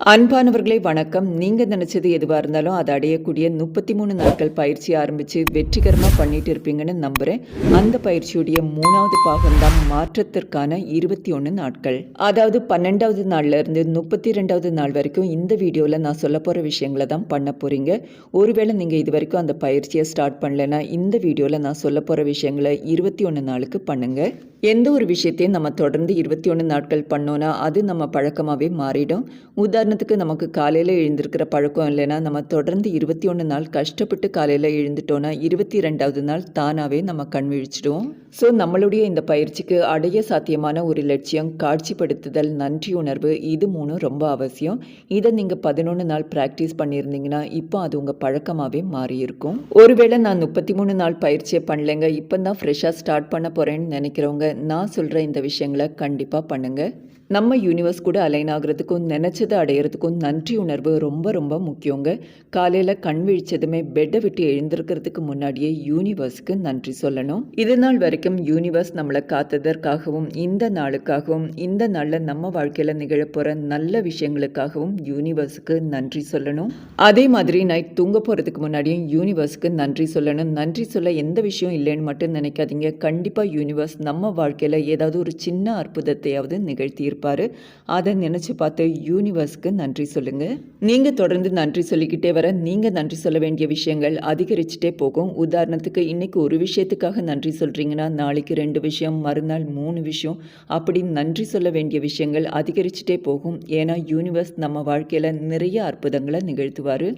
அன்பானவர்களே வணக்கம். நீங்கள் நினச்சது எதுவாக இருந்தாலும் அதை அடையக்கூடிய முப்பத்தி மூணு நாட்கள் பயிற்சி ஆரம்பித்து வெற்றிகரமாக பண்ணிட்டு இருப்பீங்கன்னு நம்புகிறேன் அந்த பயிற்சியுடைய மூணாவது பாகம்தான் மாற்றத்திற்கான இருபத்தி ஒன்று நாட்கள். அதாவது பன்னெண்டாவது நாள்ல இருந்து முப்பத்தி ரெண்டாவது நாள் வரைக்கும் இந்த வீடியோவில் நான் சொல்ல போகிற விஷயங்களை தான் பண்ண போகிறீங்க ஒருவேளை நீங்கள் இது வரைக்கும் அந்த பயிற்சியை ஸ்டார்ட் பண்ணலைன்னா இந்த வீடியோவில் நான் சொல்ல போகிற விஷயங்களை இருபத்தி ஒன்று நாளுக்கு பண்ணுங்கள் எந்த ஒரு விஷயத்தையும் நம்ம தொடர்ந்து இருபத்தி ஒன்று நாட்கள் பண்ணோன்னா அது நம்ம பழக்கமாகவே மாறிடும். உதாரணம் உதாரணத்துக்கு நமக்கு காலையில் எழுந்திருக்கிற பழக்கம் இல்லைன்னா நம்ம தொடர்ந்து இருபத்தி ஒன்று நாள் கஷ்டப்பட்டு காலையில் எழுந்துட்டோன்னா இருபத்தி ரெண்டாவது நாள் தானாகவே நம்ம கண் விழிச்சிடுவோம் ஸோ நம்மளுடைய இந்த பயிற்சிக்கு அடைய சாத்தியமான ஒரு லட்சியம் காட்சிப்படுத்துதல் நன்றி உணர்வு இது மூணும் ரொம்ப அவசியம். இதை நீங்கள் பதினொன்று நாள் ப்ராக்டிஸ் பண்ணியிருந்தீங்கன்னா இப்போ அது உங்கள் பழக்கமாகவே மாறியிருக்கும். ஒருவேளை நான் முப்பத்தி மூணு நாள் பயிற்சியை பண்ணலைங்க இப்போ தான் ஃப்ரெஷ்ஷாக ஸ்டார்ட் பண்ண போகிறேன்னு நினைக்கிறவங்க நான் சொல்கிற இந்த விஷயங்களை கண்டிப்பாக பண்ணுங்கள் நம்ம யூனிவர்ஸ் கூட அலைன் ஆகிறதுக்கும் நினச்சதை அடையிறதுக்கும் நன்றி உணர்வு ரொம்ப ரொம்ப முக்கியங்க. காலையில் கண் விழிச்சதுமே பெட்டை விட்டு எழுந்திருக்கிறதுக்கு முன்னாடியே யூனிவர்ஸ்க்கு நன்றி சொல்லணும். இது நாள் வரைக்கும் யூனிவர்ஸ் நம்மளை காத்ததற்காகவும் இந்த நாளுக்காகவும் இந்த நாளில் நம்ம வாழ்க்கையில் நிகழப்போகிற நல்ல விஷயங்களுக்காகவும் யூனிவர்ஸுக்கு நன்றி சொல்லணும். அதே மாதிரி நைட் தூங்க போகிறதுக்கு முன்னாடியும் யூனிவர்ஸ்க்கு நன்றி சொல்லணும். நன்றி சொல்ல எந்த விஷயம் இல்லைன்னு மட்டும் நினைக்காதீங்க. கண்டிப்பாக யூனிவர்ஸ் நம்ம வாழ்க்கையில் ஏதாவது ஒரு சின்ன அற்புதத்தையாவது நிகழ்த்தியிருக்கும். நிகழ்த்தியிருப்பார் அதை நினச்சி பார்த்து யூனிவர்ஸ்க்கு நன்றி சொல்லுங்கள் நீங்கள் தொடர்ந்து நன்றி சொல்லிக்கிட்டே வர நீங்கள் நன்றி சொல்ல வேண்டிய விஷயங்கள் அதிகரிச்சுட்டே போகும். உதாரணத்துக்கு இன்னைக்கு ஒரு விஷயத்துக்காக நன்றி சொல்கிறீங்கன்னா நாளைக்கு ரெண்டு விஷயம் மறுநாள் மூணு விஷயம் அப்படி நன்றி சொல்ல வேண்டிய விஷயங்கள் அதிகரிச்சுட்டே போகும். ஏன்னா யூனிவர்ஸ் நம்ம வாழ்க்கையில் நிறைய அற்புதங்களை நிகழ்த்துவார்.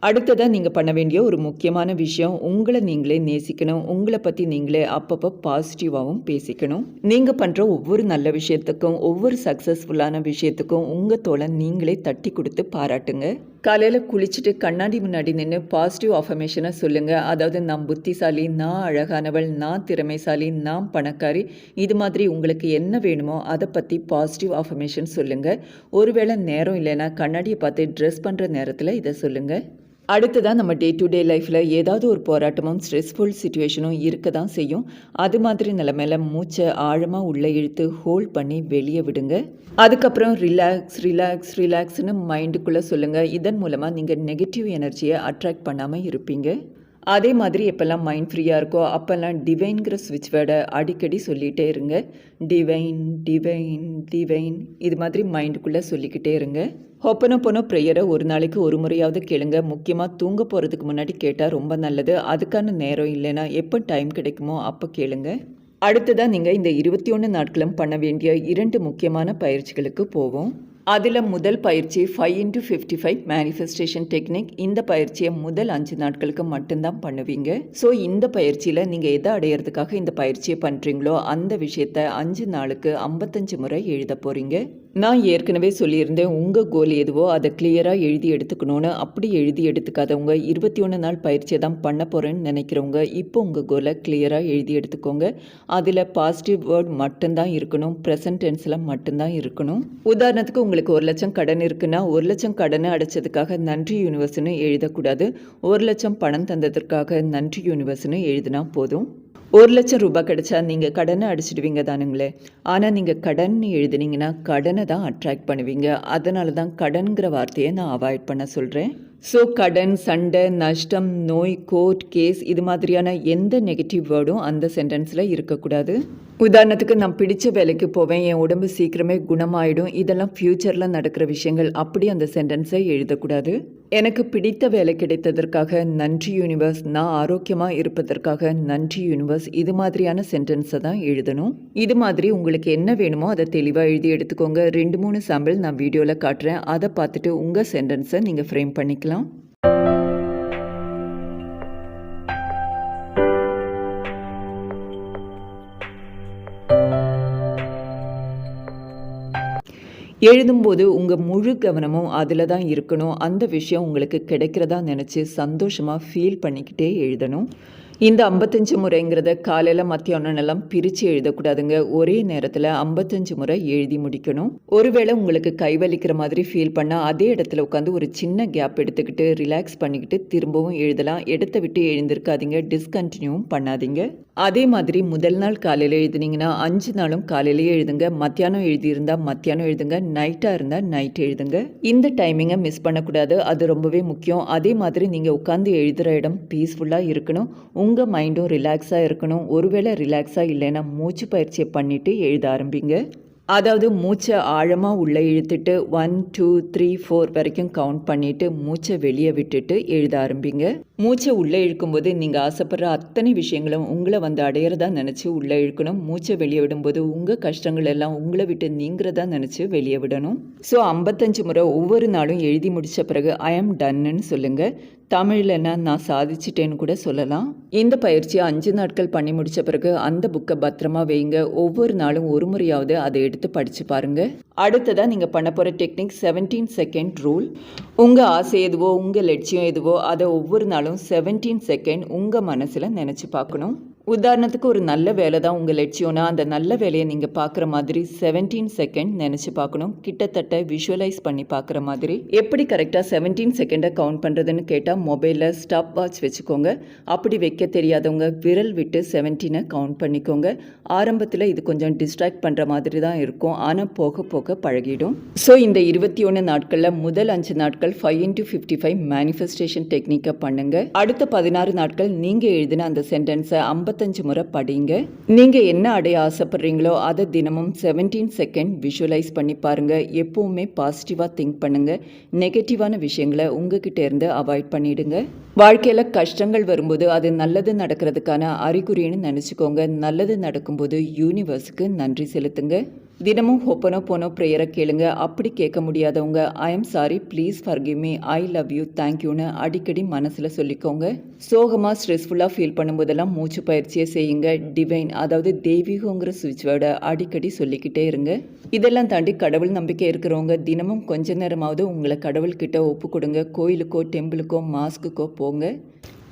அடுத்ததாக நீங்கள் பண்ண வேண்டிய ஒரு முக்கியமான விஷயம் உங்களை நீங்களே நேசிக்கணும் உங்களை பற்றி நீங்களே அப்பப்போ பாசிட்டிவாகவும் பேசிக்கணும். நீங்கள் பண்ணுற ஒவ்வொரு நல்ல விஷயத்துக்கும் ஒவ்வொரு சக்ஸஸ்ஃபுல்லான விஷயத்துக்கும் உங்கள் தோலை நீங்களே தட்டி கொடுத்து பாராட்டுங்க. காலையில் குளிச்சுட்டு கண்ணாடி முன்னாடி நின்று பாசிட்டிவ் அஃபர்மேஷனை சொல்லுங்கள் அதாவது நான் புத்திசாலி நான் அழகானவள் நான் திறமைசாலி நான் பணக்காரி. இது மாதிரி உங்களுக்கு என்ன வேணுமோ அதை பற்றி பாசிட்டிவ் அஃபர்மேஷன் சொல்லுங்கள் ஒருவேளை நேரம் இல்லைன்னா கண்ணாடியை பார்த்து ட்ரெஸ் பண்ணுற நேரத்தில் இதை சொல்லுங்கள் அடுத்ததாக நம்ம டே டு டே லைஃப்பில் ஏதாவது ஒரு போராட்டமும் ஸ்ட்ரெஸ்ஃபுல் சுச்சுவேஷனும் இருக்க தான் செய்யும். அது மாதிரி நிலமையில மூச்சை ஆழமாக உள்ளே இழுத்து ஹோல்ட் பண்ணி வெளியே விடுங்க. அதுக்கப்புறம் ரிலாக்ஸ் ரிலாக்ஸ் ரிலாக்ஸ்னு மைண்டுக்குள்ளே சொல்லுங்கள் இதன் மூலமாக நீங்கள் நெகட்டிவ் எனர்ஜியை அட்ராக்ட் பண்ணாமல் இருப்பீங்க. அதே மாதிரி எப்போல்லாம் மைண்ட் ஃப்ரீயாக இருக்கோ அப்போல்லாம் டிவைன்கிற ஸ்விட்ச் வேர்டை அடிக்கடி சொல்லிகிட்டே இருங்க. டிவைன் டிவைன் டிவைன் இது மாதிரி மைண்டுக்குள்ளே சொல்லிக்கிட்டே இருங்க. ஹொப்பனோ போனோ ப்ரேயரை ஒரு நாளைக்கு ஒரு முறையாவது கேளுங்க. முக்கியமாக தூங்க போகிறதுக்கு முன்னாடி கேட்டால் ரொம்ப நல்லது. அதுக்கான நேரம் இல்லைன்னா எப்போ டைம் கிடைக்குமோ அப்போ கேளுங்க. அடுத்ததாக நீங்கள் இந்த இருபத்தி ஒன்று நாட்களும் பண்ண வேண்டிய இரண்டு முக்கியமான பயிற்சிகளுக்கு போவோம். அதில் முதல் பயிற்சி five into fifty five manifestation technique இந்த பயிற்சியை முதல் அஞ்சு நாட்களுக்கு மட்டும்தான் பண்ணுவீங்க. ஸோ இந்த பயிற்சியில் நீங்கள் எதை அடையிறதுக்காக இந்த பயிற்சியை பண்ணுறீங்களோ அந்த விஷயத்தை அஞ்சு நாளுக்கு ஐம்பத்தஞ்சு முறை எழுத போகிறீங்க நான் ஏற்கனவே சொல்லியிருந்தேன் உங்கள் கோல் எதுவோ அதை கிளியராக எழுதி எடுத்துக்கணும்னு. அப்படி எழுதி எடுத்துக்காதவங்க இருபத்தி ஒன்று நாள் பயிற்சியை தான் பண்ண போகிறேன்னு நினைக்கிறவங்க இப்போ உங்கள் கோலை கிளியராக எழுதி எடுத்துக்கோங்க. அதில் பாசிட்டிவ் வேர்ட் மட்டும்தான் இருக்கணும் ப்ரெசன்ட் டென்ஸில் மட்டும்தான் இருக்கணும். உதாரணத்துக்கு உங்களுக்கு ஒரு லட்சம் கடன் இருக்குன்னா ஒரு லட்சம் கடனை அடைச்சதுக்காக நன்றி யூனிவர்ஸ்னு எழுதக்கூடாது. ஒரு லட்சம் பணம் தந்ததற்காக நன்றி யூனிவர்ஸ்னு எழுதினா போதும். ஒரு லட்சம் ரூபாய் கிடைச்சா நீங்கள் கடனை அடிச்சிடுவீங்க தானுங்களே. ஆனால் நீங்கள் கடன் எழுதுனீங்கன்னா கடனை தான் அட்ராக்ட் பண்ணுவீங்க. அதனால தான் கடன்கிற வார்த்தையை நான் அவாய்ட் பண்ண சொல்கிறேன் ஸோ கடன் சண்டை நஷ்டம் நோய் கோர்ட் கேஸ் இது மாதிரியான எந்த நெகட்டிவ் வேர்டும் அந்த சென்டென்ஸில் இருக்கக்கூடாது. உதாரணத்துக்கு நான் பிடிச்ச வேலைக்கு போவேன். என் உடம்பு சீக்கிரமே குணமாயிடும். இதெல்லாம் ஃப்யூச்சரில் நடக்கிற விஷயங்கள். அப்படி அந்த சென்டென்ஸை எழுதக்கூடாது. எனக்கு பிடித்த வேலை கிடைத்ததற்காக நன்றி யூனிவர்ஸ் நான் ஆரோக்கியமாக இருப்பதற்காக நன்றி யூனிவர்ஸ் இது மாதிரியான சென்டென்ஸை தான் எழுதணும். இது மாதிரி உங்களுக்கு என்ன வேணுமோ அதை தெளிவாக எழுதி எடுத்துக்கோங்க. ரெண்டு மூணு சாம்பிள் நான் வீடியோவில் காட்டுறேன். அதை பார்த்துட்டு உங்கள் சென்டென்ஸை நீங்கள் ஃப்ரேம் பண்ணிக்கலாம். எழுதும்போது உங்கள் முழு கவனமும் அதில் தான் இருக்கணும். அந்த விஷயம் உங்களுக்கு கிடைக்கிறதா நினச்சி சந்தோஷமாக ஃபீல் பண்ணிக்கிட்டே எழுதணும். இந்த ஐம்பத்தஞ்சு முறைங்கிறத காலையில் மத்தியானம் எல்லாம் பிரித்து எழுதக்கூடாதுங்க. ஒரே நேரத்தில் ஐம்பத்தஞ்சு முறை எழுதி முடிக்கணும். ஒருவேளை உங்களுக்கு கைவலிக்கிற மாதிரி ஃபீல் பண்ணால் அதே இடத்துல உட்காந்து ஒரு சின்ன கேப் எடுத்துக்கிட்டு ரிலாக்ஸ் பண்ணிக்கிட்டு திரும்பவும் எழுதலாம். இடத்த விட்டு எழுந்திருக்காதீங்க. டிஸ்கண்டினியூவும் பண்ணாதீங்க. அதே மாதிரி முதல் நாள் காலையில் எழுதுனீங்கன்னா அஞ்சு நாளும் காலையிலேயே எழுதுங்க. மத்தியானம் எழுதியிருந்தால் மத்தியானம் எழுதுங்க. நைட்டாக இருந்தால் நைட் எழுதுங்க. இந்த டைமிங்கை மிஸ் பண்ணக்கூடாது. அது ரொம்பவே முக்கியம். அதே மாதிரி நீங்கள் உட்காந்து எழுதுகிற இடம் பீஸ்ஃபுல்லாக இருக்கணும். உங்கள் மைண்டும் ரிலாக்ஸாக இருக்கணும். ஒருவேளை ரிலாக்ஸாக இல்லைன்னா மூச்சு பயிற்சியை பண்ணிவிட்டு எழுத ஆரம்பிங்க. அதாவது மூச்சை ஆழமாக உள்ளே இழுத்துட்டு ஒன் டூ த்ரீ ஃபோர் வரைக்கும் கவுண்ட் பண்ணிவிட்டு மூச்சை வெளியே விட்டுட்டு எழுத ஆரம்பிங்க. மூச்சை உள்ளே இழுக்கும்போது நீங்கள் ஆசைப்படுற அத்தனை விஷயங்களும் உங்களை வந்து அடையிறதா நினச்சி உள்ளே இழுக்கணும். மூச்சை வெளியே விடும்போது உங்கள் கஷ்டங்கள் எல்லாம் உங்களை விட்டு நீங்கிறதா நினச்சி வெளியே விடணும். ஸோ ஐம்பத்தஞ்சு முறை ஒவ்வொரு நாளும் எழுதி முடித்த பிறகு ஐ ஆம் டன்னுன்னு சொல்லுங்கள் தமிழ்லன்னா நான் சாதிச்சிட்டேன்னு கூட சொல்லலாம். இந்த பயிற்சியை அஞ்சு நாட்கள் பண்ணி முடித்த பிறகு அந்த புக்கை பத்திரமா வைங்க. ஒவ்வொரு நாளும் ஒரு முறையாவது அதை எடுத்து படித்து பாருங்கள் அடுத்ததாக நீங்கள் பண்ண போகிற டெக்னிக் செவன்டீன் செகண்ட் ரூல் உங்கள் ஆசை எதுவோ உங்கள் லட்சியம் எதுவோ அதை ஒவ்வொரு நாளும் செவன்டீன் செகண்ட் உங்கள் மனசில் நினச்சி பார்க்கணும். உதாரணத்துக்கு ஒரு நல்ல வேலை தான் உங்கள் லட்சியம்னா அந்த நல்ல வேலையை நீங்கள் பார்க்குற மாதிரி செவன்டீன் செகண்ட் நினச்சி பார்க்கணும். கிட்டத்தட்ட விஷுவலைஸ் பண்ணி பார்க்குற மாதிரி. எப்படி கரெக்டாக செவன்டீன் செகண்டை கவுண்ட் பண்ணுறதுன்னு கேட்டால் மொபைலில் ஸ்டாப் வாட்ச் வச்சுக்கோங்க. அப்படி வைக்க தெரியாதவங்க விரல் விட்டு செவன்டீனை கவுண்ட் பண்ணிக்கோங்க. ஆரம்பத்தில் இது கொஞ்சம் டிஸ்ட்ராக்ட் பண்ணுற மாதிரி தான் இருக்கும். ஆனால் போக போக பழகிடும். ஸோ இந்த இருபத்தி ஒன்று நாட்களில் முதல் அஞ்சு நாட்கள் five into fifty five manifestation டெக்னிக்கை பண்ணுங்க. அடுத்த பதினாறு நாட்கள் நீங்கள் எழுதின அந்த சென்டென்ஸை ஐம்பத்தஞ்சு முறை படிங்க. நீங்கள் என்ன அடைய ஆசைப்படுறீங்களோ அதை தினமும் செவன்டீன் செகண்ட் விஷுவலைஸ் பண்ணி பாருங்க. எப்பவுமே பாசிட்டிவாக திங்க் பண்ணுங்க. நெகட்டிவான விஷயங்களை உங்ககிட்ட இருந்து அவாய்ட் பண்ணிடுங்க. வாழ்க்கையில் கஷ்டங்கள் வரும்போது அது நல்லது நடக்கிறதுக்கான அறிகுறின்னு நினச்சிக்கோங்க. நல்லது நடக்கும்போது யூனிவர்ஸுக்கு நன்றி செலுத்துங்க. தினமும் ஹொப்பனோ போனோ ப்ரேயரை கேளுங்க. அப்படி கேட்க முடியாதவங்க I am sorry please forgive me I love you தேங்க்யூன்னு அடிக்கடி மனசில் சொல்லிக்கோங்க. சோகமாக ஸ்ட்ரெஸ்ஃபுல்லாக ஃபீல் பண்ணும்போதெல்லாம் மூச்சு பயிற்சியை செய்யுங்க. டிவைன் அதாவது தெய்வீகங்கிற சுவிட்ச் வேர்டை அடிக்கடி சொல்லிக்கிட்டே இருங்க. இதெல்லாம் தாண்டி கடவுள் நம்பிக்கை இருக்கிறவங்க தினமும் கொஞ்ச நேரமாவது உங்களை கடவுள்கிட்ட ஒப்பு கொடுங்க. கோயிலுக்கோ டெம்பிளுக்கோ மாஸ்க்குக்கோ போங்க.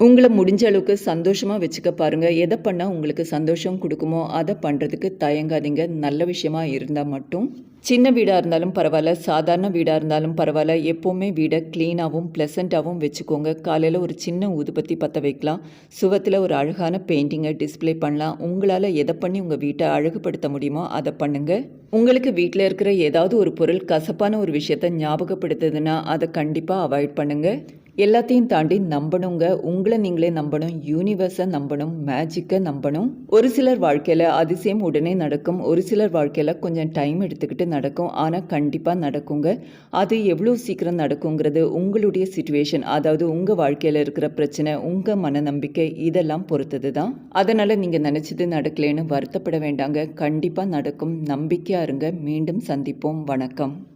உங்களை முடிஞ்ச அளவுக்கு சந்தோஷமாக வச்சுக்க பாருங்கள் எதை பண்ணால் உங்களுக்கு சந்தோஷம் கொடுக்குமோ அதை பண்ணுறதுக்கு தயங்காதீங்க. நல்ல விஷயமா இருந்தால் மட்டும். சின்ன வீடாக இருந்தாலும் பரவாயில்ல. சாதாரண வீடாக இருந்தாலும் பரவாயில்ல. எப்போவுமே வீடை க்ளீனாகவும் ப்ளசண்ட்டாகவும் வச்சுக்கோங்க. காலையில் ஒரு சின்ன ஊதுபத்தி பற்ற வைக்கலாம். சுவத்தில் ஒரு அழகான பெயிண்டிங்கை டிஸ்ப்ளே பண்ணலாம். உங்களால் எதை பண்ணி உங்கள் வீட்டை அழகுபடுத்த முடியுமோ அதை பண்ணுங்கள் உங்களுக்கு வீட்டில் இருக்கிற ஏதாவது ஒரு பொருள் கசப்பான ஒரு விஷயத்தை ஞாபகப்படுத்துதுன்னா அதை கண்டிப்பாக அவாய்ட் பண்ணுங்கள் எல்லாத்தையும் தாண்டி நம்பணுங்க. உங்களை நீங்களே நம்பணும். யூனிவர்ஸை நம்பணும். மேஜிக்கை நம்பணும். ஒரு சிலர் வாழ்க்கையில் அதிசயம் உடனே நடக்கும். ஒரு சிலர் வாழ்க்கையில் கொஞ்சம் டைம் எடுத்துக்கிட்டு நடக்கும். ஆனால் கண்டிப்பாக நடக்குங்க. அது எவ்வளோ சீக்கிரம் நடக்குங்கிறது உங்களுடைய சுச்சுவேஷன் அதாவது உங்கள் வாழ்க்கையில் இருக்கிற பிரச்சனை உங்கள் மனநம்பிக்கை இதெல்லாம் பொறுத்தது தான் அதனால் நீங்கள் நினச்சது நடக்கலைன்னு வருத்தப்பட வேண்டாங்க. கண்டிப்பாக நடக்கும். நம்பிக்கையாக இருங்க. மீண்டும் சந்திப்போம். வணக்கம்.